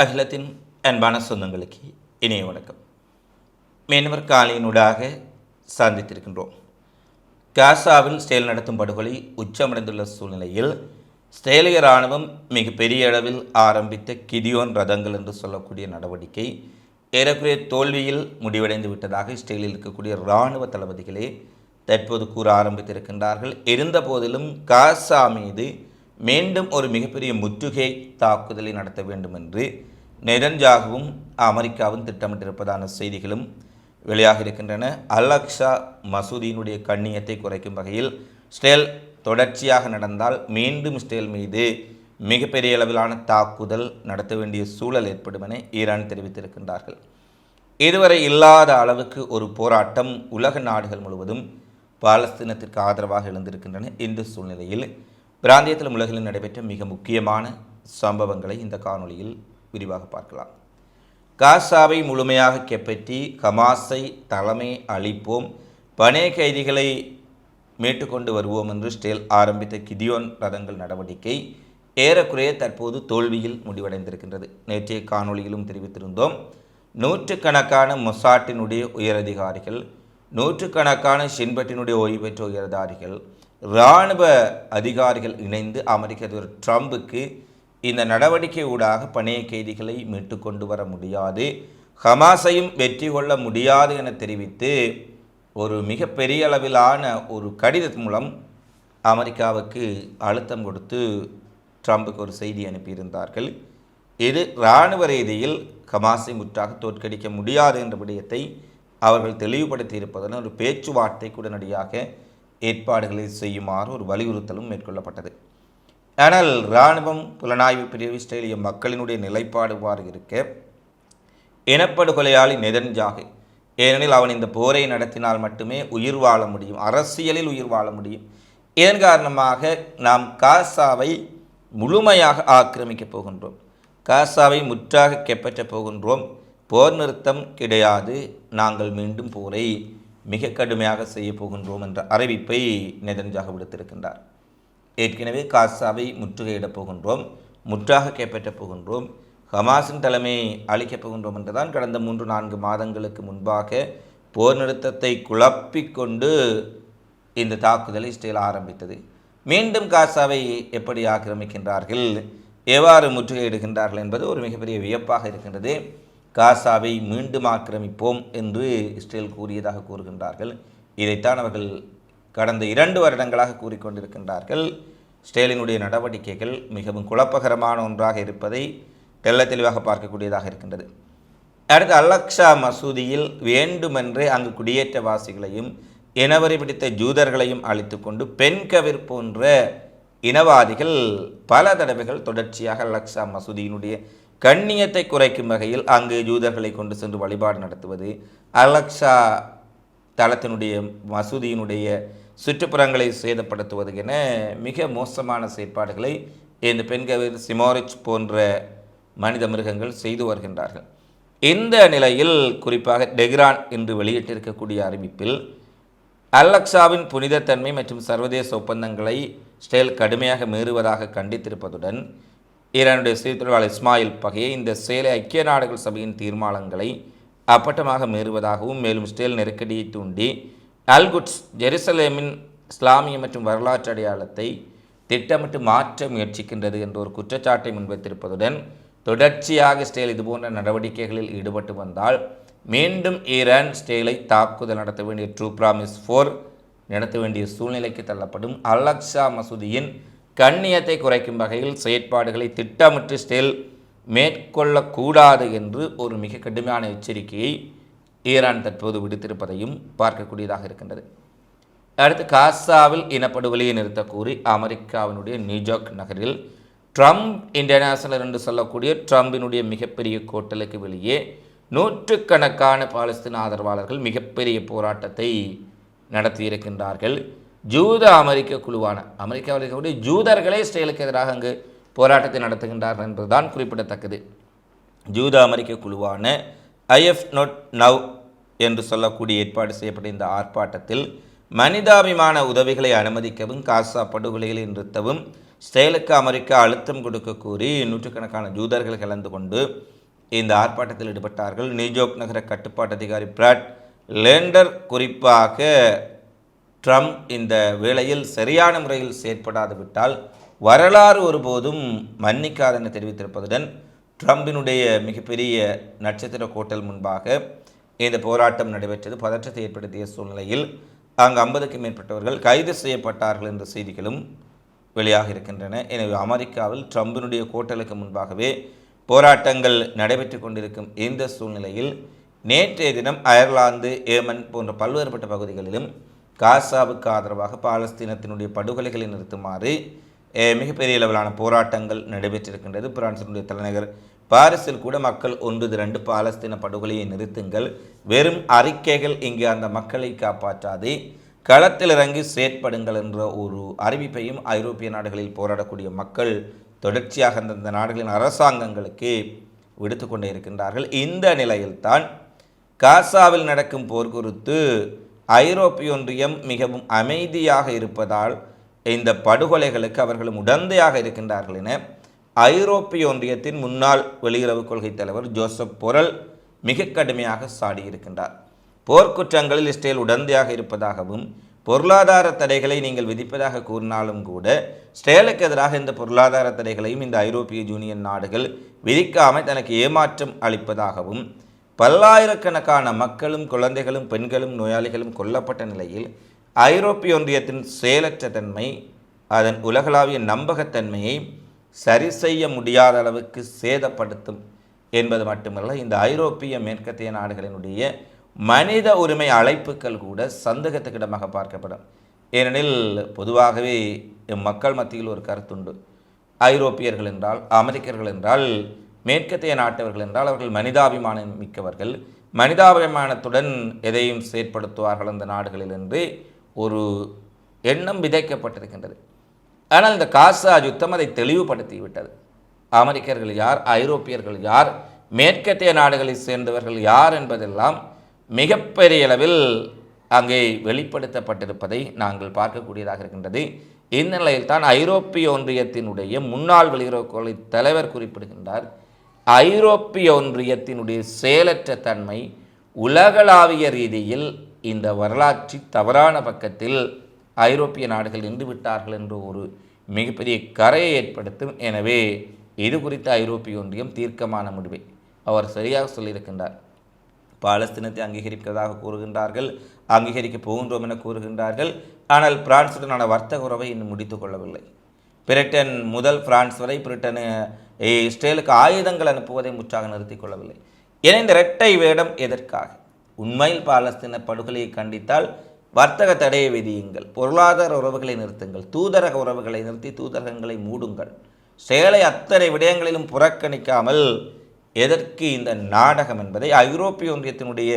அகிலத்தின் அன்பான சொந்தங்களுக்கு இணைய வணக்கம். மீனவர் காலையினூடாக சந்தித்திருக்கின்றோம். காசாவில் ஸ்டேல் நடத்தும் படுகொலை உச்சமடைந்துள்ள சூழ்நிலையில் ஸ்டேலிய இராணுவம் மிகப்பெரிய அளவில் ஆரம்பித்த கிதியோன் ரதங்கள் என்று சொல்லக்கூடிய நடவடிக்கை ஏறக்குறைய தோல்வியில் முடிவடைந்து விட்டதாக இஸ்ரேலில் இருக்கக்கூடிய இராணுவ தளபதிகளே தற்போது கூற ஆரம்பித்திருக்கின்றார்கள். இருந்த போதிலும் காசா மீது மீண்டும் ஒரு மிகப்பெரிய முற்றுகை தாக்குதலை நடத்த வேண்டும் என்று நெதன்ஜாகவும் அமெரிக்காவும் திட்டமிட்டிருப்பதான செய்திகளும் வெளியாக இருக்கின்றன. அலக்ஷா மசூதியினுடைய கண்ணியத்தை குறைக்கும் வகையில் ஸ்டேல் தொடர்ச்சியாக நடந்தால் மீண்டும் ஸ்டேல் மீது மிகப்பெரிய அளவிலான தாக்குதல் நடத்த வேண்டிய சூழல் ஏற்படும் என ஈரான் தெரிவித்திருக்கின்றார்கள். இதுவரை இல்லாத அளவுக்கு ஒரு போராட்டம் உலக நாடுகள் முழுவதும் பாலஸ்தீனத்திற்கு ஆதரவாக எழுந்திருக்கின்றன. இந்த சூழ்நிலையில் பிராந்தியத்தில் உலகில் நடைபெற்ற மிக முக்கியமான சம்பவங்களை இந்த காணொளியில் விரிவாக பார்க்கலாம். காசாவை முழுமையாக கைப்பற்றி ஹமாஸை தலைமை அளிப்போம் பனே கைதிகளை மீட்டுக்கொண்டு வருவோம் என்று ஸ்டேல் ஆரம்பித்த கிதியோன் ரதங்கள் நடவடிக்கை ஏறக்குறைய தற்போது தோல்வியில் முடிவடைந்திருக்கின்றது. நேற்றைய காணொளியிலும் தெரிவித்திருந்தோம். நூற்றுக்கணக்கான மொசாட்டினுடைய உயரதிகாரிகள் நூற்றுக்கணக்கான ஷின்பட்டினுடைய ஓய்வு பெற்ற உயரதிகாரிகள் இராணுவ அதிகாரிகள் இணைந்து அமெரிக்க அதிபர் ட்ரம்புக்கு இந்த நடவடிக்கை ஊடாக பணைய கைதிகளை மீட்டு கொண்டு வர முடியாது. ஹமாஸையும் வெற்றி கொள்ள முடியாது என தெரிவித்து ஒரு மிகப்பெரிய அளவிலான ஒரு கடிதம் மூலம் அமெரிக்காவுக்கு அழுத்தம் கொடுத்து ட்ரம்புக்கு ஒரு செய்தி அனுப்பியிருந்தார்கள். இது இராணுவ ரீதியில் ஹமாஸை முற்றாக தோற்கடிக்க முடியாது என்ற விடயத்தை அவர்கள் தெளிவுபடுத்தி இருப்பதுடன் ஒரு பேச்சுவார்த்தைக்கு உடனடியாக ஏற்பாடுகளை செய்யுமாறு ஒரு வலியுறுத்தலும் மேற்கொள்ளப்பட்டது. ஆனால் இராணுவம் புலனாய்வு பிரிவு இஸ்ரேலிய மக்களினுடைய நிலைப்பாடுவாறு இருக்க இனப்படுகொலையாளி நெதன்ஜாகு ஏனெனில் அவன் இந்த போரை நடத்தினால் மட்டுமே உயிர் வாழ முடியும் அரசியலில் உயிர் வாழ முடியும். இதன் காரணமாக நாம் காசாவை முழுமையாக ஆக்கிரமிக்கப் போகின்றோம். காசாவை முற்றாக கைப்பற்றப் போகின்றோம். போர் நிறுத்தம் கிடையாது. நாங்கள் மீண்டும் போரை மிக கடுமையாக செய்ய போகின்றோம் என்ற அறிவிப்பை நெதன்ஜாக விடுத்திருக்கின்றார். ஏற்கனவே காசாவை முற்றுகையிடப் போகின்றோம் முற்றாக கைப்பற்றப் போகின்றோம் ஹமாஸின் தலைமை அளிக்கப் போகின்றோம் என்றுதான் கடந்த மூன்று நான்கு மாதங்களுக்கு முன்பாக போர் நிறுத்தத்தை குழப்பிக்கொண்டு இந்த தாக்குதலை இஸ்ரேல் ஆரம்பித்தது. மீண்டும் காசாவை எப்படி ஆக்கிரமிக்கின்றார்கள் எவ்வாறு முற்றுகையிடுகின்றார்கள் என்பது ஒரு மிகப்பெரிய வியப்பாக இருக்கின்றது. காசாவை மீண்டும் ஆக்கிரமிப்போம் என்று இஸ்ரேல் கூறியதாக கூறுகின்றார்கள். இதைத்தான் அவர்கள் கடந்த இரண்டு வருடங்களாக கூறிக்கொண்டிருக்கின்றார்கள். ஸ்டேலினுடைய நடவடிக்கைகள் மிகவும் குழப்பகரமான ஒன்றாக இருப்பதை தெல்ல தெளிவாக பார்க்கக்கூடியதாக இருக்கின்றது. அடுத்து அலக்ஷா மசூதியில் வேண்டுமென்றே அங்கு குடியேற்றவாசிகளையும் இனவரி பிடித்த ஜூதர்களையும் அழித்து கொண்டு பெண் கவிர் போன்ற இனவாதிகள் பல தடவைகள் தொடர்ச்சியாக அலக்ஷா மசூதியினுடைய கண்ணியத்தை குறைக்கும் வகையில் அங்கு ஜூதர்களை கொண்டு சென்று வழிபாடு நடத்துவது அலக்ஷா தளத்தினுடைய மசூதியினுடைய சுற்றுப்புறங்களை சேதப்படுத்துவது என மிக மோசமான செயற்பாடுகளை இந்த பெண்கள் சிமோரிச் போன்ற மனித மிருகங்கள் செய்து வருகின்றார்கள். இந்த நிலையில் குறிப்பாக டெக்ரான் என்று வெளியிட்டிருக்கக்கூடிய அறிவிப்பில் அலக்ஸாவின் புனிதத்தன்மை மற்றும் சர்வதேச ஒப்பந்தங்களை ஸ்டேல் கடுமையாக மீறுவதாக கண்டித்திருப்பதுடன் ஈரானுடைய சீர்திருவாளர் இஸ்மாயில் பகையை இந்த செயலை ஐக்கிய நாடுகள் சபையின் தீர்மானங்களை அப்பட்டமாக மீறுவதாகவும் மேலும் ஸ்டேல் நெருக்கடியை தூண்டி அல்குட்ஸ் ஜெருசலேமின் இஸ்லாமிய மற்றும் வரலாற்று அடையாளத்தை திட்டமிட்டு மாற்ற முயற்சிக்கின்றது என்ற ஒரு குற்றச்சாட்டை முன்வைத்திருப்பதுடன் தொடர்ச்சியாக ஸ்டேல் இதுபோன்ற நடவடிக்கைகளில் ஈடுபட்டு வந்தால் மீண்டும் ஈரான் ஸ்டேலை தாக்குதல் நடத்த வேண்டிய ட்ரூ ப்ராமிஸ் ஃபோர் நடத்த வேண்டிய சூழ்நிலைக்கு தள்ளப்படும் அலக்ஷா மசூதியின் கண்ணியத்தை குறைக்கும் வகையில் செயற்பாடுகளை திட்டமிட்டு ஸ்டேல் மேற்கொள்ளக்கூடாது என்று ஒரு மிக கடுமையான எச்சரிக்கையை ஈரான் தற்போது விடுத்திருப்பதையும் பார்க்கக்கூடியதாக இருக்கின்றது. அடுத்து காசாவில் இனப்படுகொலையை நிறுத்த கூறி அமெரிக்காவினுடைய நியூயார்க் நகரில் ட்ரம்ப் இன்டர்நேஷனல் என்று சொல்லக்கூடிய ட்ரம்பினுடைய மிகப்பெரிய கோட்டலுக்கு வெளியே நூற்றுக்கணக்கான பாலஸ்தீன ஆதரவாளர்கள் மிகப்பெரிய போராட்டத்தை நடத்தியிருக்கின்றார்கள். ஜூத அமெரிக்க குழுவான அமெரிக்காவில் இருக்கக்கூடிய ஜூதர்களே இஸ்ரேலுக்கு எதிராக அங்கு போராட்டத்தை நடத்துகின்றார்கள் என்பதுதான் குறிப்பிடத்தக்கது. ஜூத அமெரிக்க குழுவான ஐஎஃப் நோட் நவ் என்று சொல்லக்கூடிய ஏற்பாடு செய்யப்பட்ட இந்த ஆர்ப்பாட்டத்தில் மனிதாபிமான உதவிகளை அனுமதிக்கவும் காசா படுகொலைகளை நிறுத்தவும் செயலுக்கு அமெரிக்கா அழுத்தம் கொடுக்க கூறி நூற்றுக்கணக்கான ஜூதர்கள் கலந்து கொண்டு இந்த ஆர்ப்பாட்டத்தில் ஈடுபட்டார்கள். நியூயார்க் நகர கட்டுப்பாட்டு அதிகாரி பிராட் லேண்டர் குறிப்பாக ட்ரம்ப் இந்த வேளையில் சரியான முறையில் செயற்படாது விட்டால் வரலாறு ஒருபோதும் மன்னிக்காது என தெரிவித்திருப்பதுடன் ட்ரம்பினுடைய மிகப்பெரிய நட்சத்திர கோட்டல் முன்பாக இந்த போராட்டம் நடைபெற்றது. பதற்றத்தை ஏற்படுத்திய சூழ்நிலையில் அங்கு ஐம்பதுக்கும் மேற்பட்டவர்கள் கைது செய்யப்பட்டார்கள் என்ற செய்திகளும் வெளியாக இருக்கின்றன. எனவே அமெரிக்காவில் ட்ரம்பினுடைய கோட்டலுக்கு முன்பாகவே போராட்டங்கள் நடைபெற்று கொண்டிருக்கும் இந்த சூழ்நிலையில் நேற்றைய தினம் அயர்லாந்து ஏமன் போன்ற பல்வேறுபட்ட பகுதிகளிலும் காசாவுக்கு ஆதரவாக பாலஸ்தீனத்தினுடைய படுகொலைகளை நிறுத்துமாறு மிகப்பெரிய அளவிலான போராட்டங்கள் நடைபெற்றிருக்கின்றது. பிரான்சினுடைய தலைநகர் பாரிஸில் கூட மக்கள் ஒன்று திரண்டு பாலஸ்தீன படுகொலையை நிறுத்துங்கள். வெறும் அறிக்கைகள் இங்கு அந்த மக்களை காப்பாற்றாது. களத்தில் இறங்கி செயற்படுங்கள் என்ற ஒரு அறிவிப்பையும் ஐரோப்பிய நாடுகளில் போராடக்கூடிய மக்கள் தொடர்ச்சியாக அந்தந்த நாடுகளின் அரசாங்கங்களுக்கு விடுத்து கொண்டே இருக்கின்றார்கள். இந்த நிலையில்தான் காசாவில் நடக்கும் போர் குறித்து ஐரோப்பிய ஒன்றியம் மிகவும் அமைதியாக இருப்பதால் இந்த படுகொலைகளுக்கு அவர்களும் உடந்தையாக இருக்கின்றார்கள் என ஐரோப்பிய ஒன்றியத்தின் முன்னாள் வெளியுறவு கொள்கை தலைவர் ஜோசப் பொரல் மிக கடுமையாக சாடியிருக்கின்றார் போர்க்குற்றங்களில் இஸ்ரேல் உடந்தையாக இருப்பதாகவும் பொருளாதார தடைகளை நீங்கள் விதிப்பதாக கூறினாலும் கூட இஸ்ரேலுக்கு எதிராக இந்த பொருளாதார தடைகளையும் இந்த ஐரோப்பிய யூனியன் நாடுகள் விதிக்காமல் தனக்கு ஏமாற்றம் அளிப்பதாகவும் பல்லாயிரக்கணக்கான மக்களும் குழந்தைகளும் பெண்களும் நோயாளிகளும் கொல்லப்பட்ட நிலையில் ஐரோப்பிய ஒன்றியத்தின் செயலற்ற தன்மை அதன் உலகளாவிய நம்பகத்தன்மையை சரி செய்ய முடியாத அளவுக்கு சேதப்படுத்தும் என்பது மட்டுமல்ல இந்த ஐரோப்பிய மேற்கத்திய நாடுகளினுடைய மனித உரிமை அழைப்புகள் கூட சந்தேகத்துக்கிடமாக பார்க்கப்படும். ஏனெனில் பொதுவாகவே மக்கள் மத்தியில் ஒரு கருத்துண்டு. ஐரோப்பியர்கள் என்றால் அமெரிக்கர்கள் என்றால் மேற்கத்திய நாட்டவர்கள் என்றால் அவர்கள் மனிதாபிமானம் மிக்கவர்கள். மனிதாபிமானத்துடன் எதையும் செயற்படுத்துவார்கள் அந்த நாடுகளில் என்று ஒரு எண்ணம் விதைக்கப்பட்டிருக்கின்றது. ஆனால் இந்த காசா யுத்தம் அதை தெளிவுபடுத்தி விட்டது. அமெரிக்கர்கள் யார் ஐரோப்பியர்கள் யார் மேற்கத்திய நாடுகளைச் சேர்ந்தவர்கள் யார் என்பதெல்லாம் மிகப்பெரிய அளவில் அங்கே வெளிப்படுத்தப்பட்டிருப்பதை நாங்கள் பார்க்கக்கூடியதாக இருக்கின்றது. இந்த நிலையில் தான் ஐரோப்பிய ஒன்றியத்தினுடைய முன்னாள் வெளியுறவு கொள்கை தலைவர் குறிப்பிடுகின்றார் ஐரோப்பிய ஒன்றியத்தினுடைய செயலற்ற தன்மை உலகளாவிய ரீதியில் இந்த வரலாற்று தவறான பக்கத்தில் ஐரோப்பிய நாடுகள் நின்று விட்டார்கள் என்ற ஒரு மிகப்பெரிய கரையை ஏற்படுத்தும். எனவே இது குறித்த ஐரோப்பிய ஒன்றியம் தீர்க்கமான முடிவை அவர் சரியாக சொல்லியிருக்கின்றார். பாலஸ்தீனத்தை அங்கீகரிப்பதாக கூறுகின்றார்கள் அங்கீகரிக்கப் போகின்றோம் என கூறுகின்றார்கள். ஆனால் பிரான்சுடனான வர்த்தக உறவை இன்னும் முடித்து கொள்ளவில்லை. பிரிட்டன் முதல் பிரான்ஸ் வரை பிரிட்டனு இஸ்ரேலுக்கு ஆயுதங்கள் அனுப்புவதை முற்றாக நிறுத்திக் கொள்ளவில்லை. என இந்த இரட்டை வேடம் எதற்காக? உண்மையில் பாலஸ்தீன படுகொலையை கண்டித்தால் வர்த்தக தடையை விதியுங்கள். பொருளாதார உறவுகளை நிறுத்துங்கள். தூதரக உறவுகளை நிறுத்தி தூதரகங்களை மூடுங்கள். செயலை அத்தனை விடயங்களிலும் புறக்கணிக்காமல் எதற்கு இந்த நாடகம் என்பதை ஐரோப்பிய ஒன்றியத்தினுடைய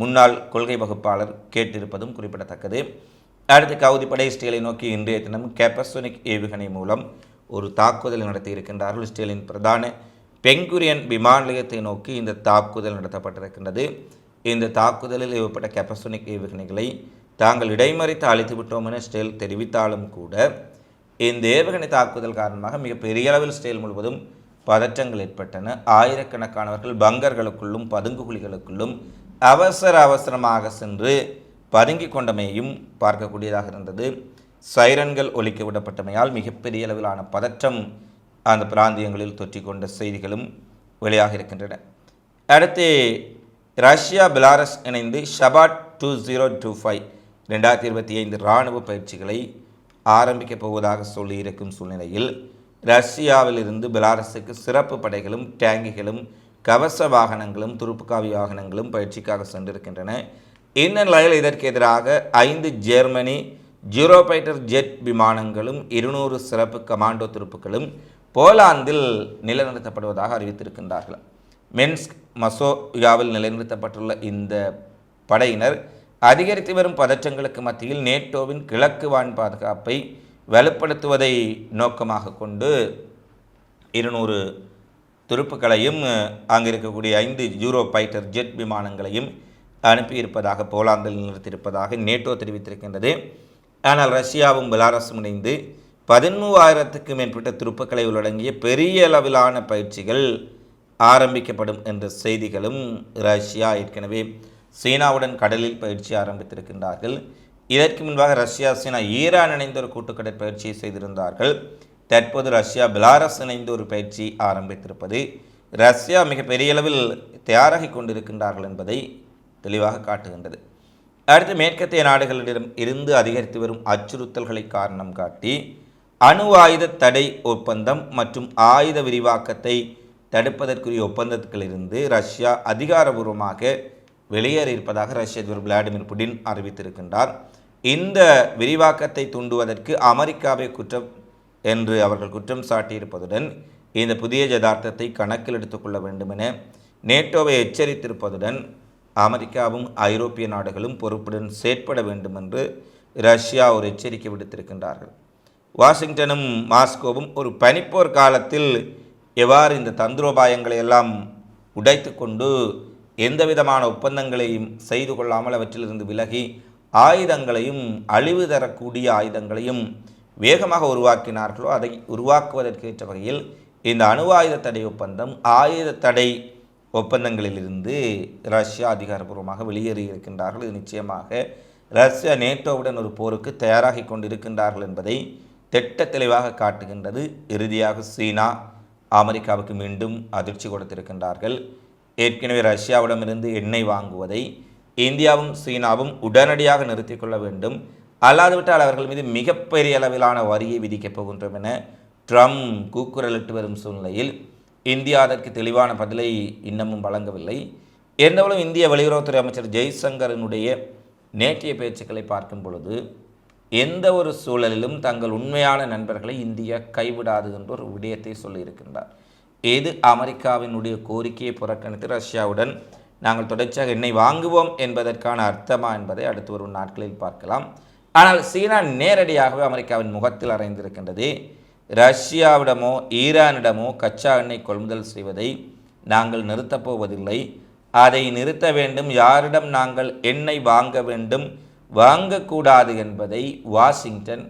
முன்னாள் கொள்கை வகுப்பாளர் கேட்டிருப்பதும் குறிப்பிடத்தக்கது. அடுத்து கவுதிப்படை இஸ்ரேலை நோக்கி இன்றைய தினம் கேப்பசோனிக் ஏவுகணை மூலம் ஒரு தாக்குதல் நடத்தியிருக்கின்றார்கள் இஸ்ரேலின் பிரதான பெங்குரியன் விமான நிலையத்தை நோக்கி இந்த தாக்குதல் நடத்தப்பட்டிருக்கின்றது. இந்த தாக்குதலில் ஏவப்பட்ட கெப்பசோனிக் ஏவுகணைகளை தாங்கள் இடைமறித்து அழித்து விட்டோம் என இஸ்ரேல் தெரிவித்தாலும் கூட இந்த ஏவுகணை தாக்குதல் காரணமாக மிக பெரிய அளவில் இஸ்ரேல் முழுவதும் பதற்றங்கள் ஏற்பட்டன. ஆயிரக்கணக்கானவர்கள் பங்கர்களுக்குள்ளும் பதுங்குகுழிகளுக்குள்ளும் அவசர அவசரமாக சென்று பதுங்கிக் கொண்டமையும் பார்க்கக்கூடியதாக இருந்தது. சைரன்கள் ஒழிக்க விடப்பட்டமையால் மிகப்பெரிய அளவிலான பதற்றம் அந்த பிராந்தியங்களில் தொற்றிக்கொண்ட செய்திகளும் வெளியாக இருக்கின்றன அடுத்து ரஷ்யா பெலாரஸ் இணைந்து Zapad two zero two five ரெண்டாயிரத்தி இருபத்தி ஐந்து இராணுவ பயிற்சிகளை ஆரம்பிக்கப் போவதாக சொல்லியிருக்கும் சூழ்நிலையில் ரஷ்யாவிலிருந்து பெலாரஸுக்கு சிறப்பு படைகளும் டேங்கிகளும் கவச வாகனங்களும் துருப்புக்காவி வாகனங்களும் பயிற்சிக்காக சென்றிருக்கின்றன. இந்த நிலையில் இதற்கு எதிராக ஐந்து ஜெர்மனி ஜீரோபைட்டர் ஜெட் விமானங்களும் இருநூறு சிறப்பு கமாண்டோ துருப்புக்களும் போலாந்தில் நிலைநிறுத்தப்படுவதாக அறிவித்திருக்கின்றார்கள். மென்ஸ்க் மசோயாவில் நிலைநிறுத்தப்பட்டுள்ள இந்த படையினர் அதிகரித்து வரும் பதற்றங்களுக்கு மத்தியில் நேட்டோவின் கிழக்கு வான் பாதுகாப்பை வலுப்படுத்துவதை நோக்கமாக கொண்டு இருநூறு துருப்புக்களையும் அங்கே இருக்கக்கூடிய ஐந்து யூரோ பைட்டர் ஜெட் விமானங்களையும் அனுப்பியிருப்பதாக போலாந்தில் நிறுத்தியிருப்பதாக நேட்டோ தெரிவித்திருக்கின்றது. ஆனால் ரஷ்யாவும் பெலாரஸும் இணைந்து பதிமூவாயிரத்துக்கு மேற்பட்ட துருப்புக்களை உள்ளடங்கிய பெரிய அளவிலான பயிற்சிகள் ஆரம்பிக்கப்படும் என்ற செய்திகளும் ரஷ்யா ஏற்கனவே சீனாவுடன் கடலில் பயிற்சி ஆரம்பித்திருக்கின்றார்கள். இதற்கு முன்பாக ரஷ்யா சீனா ஈரான் இணைந்த ஒரு கூட்டுக்கடற் பயிற்சியை செய்திருந்தார்கள். தற்போது ரஷ்யா பிலாரஸ் இணைந்து ஒரு பயிற்சி ஆரம்பித்திருப்பது ரஷ்யா மிக பெரிய அளவில் தயாராகி கொண்டிருக்கின்றார்கள் என்பதை தெளிவாக காட்டுகின்றது. அடுத்து மேற்கத்திய நாடுகளிடம் இருந்து அதிகரித்து வரும் அச்சுறுத்தல்களை காரணம் காட்டி அணு ஆயுத தடை ஒப்பந்தம் மற்றும் ஆயுத விரிவாக்கத்தை தடுப்பதற்குரிய ஒப்பந்தத்திலிருந்து ரஷ்யா அதிகாரபூர்வமாக வெளியேறியிருப்பதாக ரஷ்ய அதிபர் விளாடிமிர் புடின் அறிவித்திருக்கின்றார். இந்த விரிவாக்கத்தை தூண்டுவதற்கு அமெரிக்காவை குற்றம் என்று அவர்கள் குற்றம் சாட்டியிருப்பதுடன் இந்த புதிய ஜதார்த்தத்தை கணக்கில் எடுத்துக்கொள்ள வேண்டும் என நேட்டோவை எச்சரித்திருப்பதுடன் அமெரிக்காவும் ஐரோப்பிய நாடுகளும் பொறுப்புடன் செயற்பட வேண்டும் என்று ரஷ்யா ஒரு எச்சரிக்கை விடுத்திருக்கின்றார்கள். வாஷிங்டனும் மாஸ்கோவும் ஒரு பனிப்போர் காலத்தில் எவ்வாறு இந்த தந்திரோபாயங்களை எல்லாம் உடைத்து கொண்டு எந்த விதமான ஒப்பந்தங்களையும் செய்து கொள்ளாமல் அவற்றிலிருந்து விலகி ஆயுதங்களையும் அழிவு தரக்கூடிய ஆயுதங்களையும் வேகமாக உருவாக்கினார்களோ அதை உருவாக்குவதற்கேற்ற வகையில் இந்த அணு ஆயுத தடை ஒப்பந்தம் ஆயுத தடை ஒப்பந்தங்களிலிருந்து ரஷ்யா அதிகாரப்பூர்வமாக வெளியேறி இருக்கின்றார்கள். இது நிச்சயமாக ரஷ்யா நேட்டோவுடன் ஒரு போருக்கு தயாராகி கொண்டிருக்கின்றார்கள் என்பதை திட்ட தெளிவாக காட்டுகின்றது. இறுதியாக சீனா அமெரிக்காவுக்கு மீண்டும் அதிர்ச்சி கொடுத்திருக்கின்றார்கள். ஏற்கனவே ரஷ்யாவிடமிருந்து எண்ணெய் வாங்குவதை இந்தியாவும் சீனாவும் உடனடியாக நிறுத்திக் கொள்ள வேண்டும். அல்லாதுவிட்டால் அவர்கள் மீது மிகப்பெரிய அளவிலான வரியை விதிக்கப் போகின்றோம் என ட்ரம்ப் கூக்குரலிட்டு வரும் சூழ்நிலையில் இந்தியா அதற்கு தெளிவான பதிலை இன்னமும் வழங்கவில்லை. எந்தவளும் இந்திய வெளியுறவுத்துறை அமைச்சர் ஜெய்சங்கரனுடைய நேற்றைய பேச்சுக்களை பார்க்கும் பொழுது எந்த ஒரு சூழலிலும் தங்கள் உண்மையான நண்பர்களை இந்தியா கைவிடாது என்ற ஒரு விடயத்தை சொல்லியிருக்கின்றார். இது அமெரிக்காவினுடைய கோரிக்கையை புறக்கணித்து ரஷ்யாவுடன் நாங்கள் தொடர்ச்சியாக எண்ணெய் வாங்குவோம் என்பதற்கான அர்த்தமா என்பதை அடுத்து வரும் நாட்களில் பார்க்கலாம். ஆனால் சீனா நேரடியாகவே அமெரிக்காவின் முகத்தில் அறைந்திருக்கின்றது. ரஷ்யாவிடமோ ஈரானிடமோ கச்சா எண்ணெய் கொள்முதல் செய்வதை நாங்கள் நிறுத்தப் போவதில்லை. அதை நிறுத்த வேண்டும். யாரிடம் நாங்கள் எண்ணெய் வாங்க வேண்டும் வாங்கக்கூடாது என்பதை வாஷிங்டன்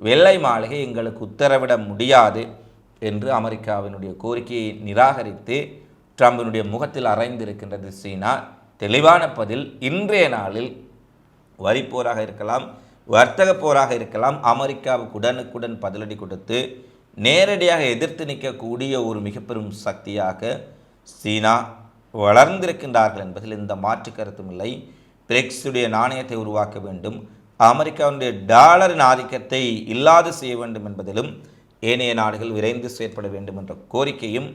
வெள்ளை மாளிகை எங்களுக்கு உத்தரவிட முடியாது என்று அமெரிக்காவினுடைய கோரிக்கையை நிராகரித்து ட்ரம்பினுடைய முகத்தில் அரைந்திருக்கின்றது சீனா. தெளிவான பதில் இன்றைய நாளில் வரிப்போராக இருக்கலாம் வர்த்தக போராக இருக்கலாம் அமெரிக்காவுக்கு உடனுக்குடன் பதிலடி கொடுத்து நேரடியாக எதிர்த்து நிற்கக்கூடிய ஒரு மிக பெரும் சக்தியாக சீனா வளர்ந்திருக்கின்றார்கள் என்பதில் எந்த மாற்று கருத்தும் இல்லை. பிரெக்ஸுடைய நாணயத்தை உருவாக்க வேண்டும் அமெரிக்காவுடைய டாலரின் ஆதிக்கத்தை இல்லாது செய்ய வேண்டும் என்பதிலும் ஏனைய நாடுகள் விரைந்து செயற்பட வேண்டும் என்ற கோரிக்கையும்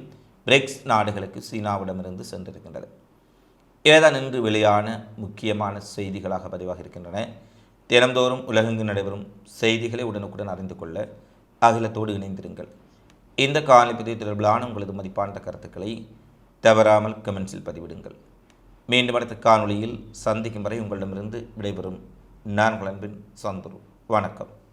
பிரிக்ஸ் நாடுகளுக்கு சீனாவிடமிருந்து சென்றிருக்கின்றது. இவைதான் இன்று வெளியான முக்கியமான செய்திகளாக பதிவாக இருக்கின்றன. தினந்தோறும் உலகெங்கு நடைபெறும் செய்திகளை உடனுக்குடன் அறிந்து கொள்ள அகிலத்தோடு இணைந்திருங்கள். இந்த காணொலி பதிவு தொடர்பிலான உங்களது மதிப்பான கருத்துக்களை தவறாமல் கமெண்ட்ஸில் பதிவிடுங்கள். மீண்டும் அடுத்த காணொளியில் சந்திக்கும் வரை உங்களிடமிருந்து விடைபெறும் நான் அன்பின் சந்துரு. வணக்கம்.